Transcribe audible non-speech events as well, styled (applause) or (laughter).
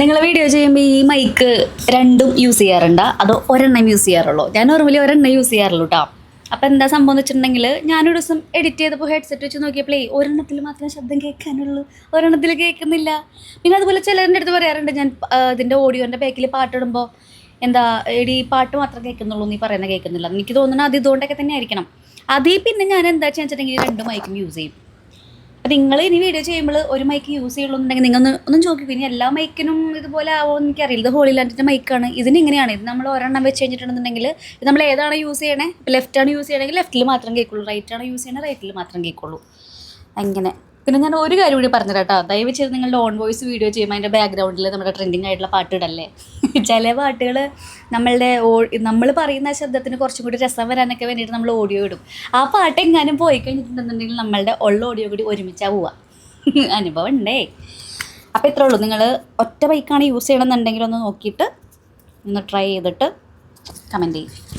നിങ്ങൾ വീഡിയോ ചെയ്യുമ്പോൾ ഈ മൈക്ക് രണ്ടും യൂസ് ചെയ്യാറുണ്ട്? അതോ ഒരെണ്ണം യൂസ് ചെയ്യാറുള്ളൂ? ഞാൻ നോർമലി ഒരെണ്ണം യൂസ് ചെയ്യാറുള്ളൂ കേട്ടോ അപ്പോൾ എന്താ സംഭവം വെച്ചിട്ടുണ്ടെങ്കിൽ ഞാനൊരു ദിവസം എഡിറ്റ് ചെയ്തപ്പോൾ ഹെഡ്സെറ്റ് വെച്ച് നോക്കിയപ്പോഴേ ഒരെണ്ണത്തിൽ മാത്രമേ ശബ്ദം കേൾക്കാനുള്ളൂ. ഒരെണ്ണത്തിൽ കേൾക്കുന്നില്ല. പിന്നെ അതുപോലെ ചിലരുടെ അടുത്ത് പറയാറുണ്ട് ഞാൻ ഇതിന്റെ ഓഡിയോന്റെ ബാക്കിൽ പാട്ടിടുമ്പോൾ എന്താ എടി പാട്ട് മാത്രം കേൾക്കുന്നുള്ളൂ നീ പറയുന്നത് കേൾക്കുന്നില്ല. എനിക്ക് തോന്നുന്നത് അത് ഇതുകൊണ്ടൊക്കെ തന്നെ ആയിരിക്കണം. അതിൽ പിന്നെ ഞാൻ എന്താ വെച്ചിട്ടുണ്ടെങ്കിൽ രണ്ട് മൈക്കും യൂസ് ചെയ്യും. അപ്പം നിങ്ങൾ ഇനി വീഡിയോ ചെയ്യുമ്പോൾ ഒരു മൈക്ക് യൂസ് ചെയ്യുള്ളൂന്നുണ്ടെങ്കിൽ നിങ്ങൾ ഒന്ന് ഒന്നും ചോദിക്കും ഇനി എല്ലാ മൈക്കിനും ഇതുപോലെ ആവുമെന്ന് എനിക്കറിയില്ല. ഇത് ഹോളിലാൻഡിന്റെ മൈക്കാണ് ഇതിന് ഇങ്ങനെയാണ്. ഇത് നമ്മൾ ഒരെണ്ണം വെച്ച് കഴിഞ്ഞിട്ടുണ്ടെന്നുണ്ടെങ്കിൽ ഇത് നമ്മൾ ഏതാണ് യൂസ് ചെയ്യണേ? ലെഫ്റ്റ് ആണ് യൂസ് ചെയ്യണമെങ്കിൽ ലെഫ്റ്റിൽ മാത്രം കേൾക്കുള്ളൂ. റൈറ്റ് ആണ് യൂസ് ചെയ്യണേ റൈറ്റിൽ മാത്രം കേൾക്കുള്ളൂ. അങ്ങനെ. പിന്നെ ഞാൻ ഒരു കാര്യം കൂടി പറഞ്ഞു കേട്ടോ. ദയവ് ചെയ്ത് നിങ്ങളുടെ ഓൺ വോയിസ് വീഡിയോ ചെയ്യുമ്പോൾ അതിന്റെ ബാക്ക്ഗ്രൗണ്ടിൽ നമ്മുടെ ട്രെൻഡിങ് ആയിട്ടുള്ള പാട്ട് ഇടല്ലേ (laughs) ചില പാട്ടുകൾ നമ്മളുടെ ഓ നമ്മൾ പറയുന്ന ശബ്ദത്തിന് കുറച്ചും കൂടി രസം വരാനൊക്കെ വേണ്ടിയിട്ട് നമ്മൾ ഓഡിയോ ഇടും. ആ പാട്ട് എങ്ങാനും പോയി കഴിഞ്ഞിട്ടുണ്ടെന്നുണ്ടെങ്കിൽ നമ്മളുടെ ഉള്ള ഓഡിയോ കൂടി ഒരുമിച്ചാ പോവുക. (laughs) അനുഭവം ഉണ്ടേ. അപ്പോൾ ഇത്രേ ഉള്ളൂ. നിങ്ങൾ ഒറ്റ ബൈക്കാണ് യൂസ് ചെയ്യണമെന്നുണ്ടെങ്കിൽ ഒന്ന് നോക്കിയിട്ട് ഒന്ന് ട്രൈ ചെയ്തിട്ട് കമന്റ് ചെയ്യും.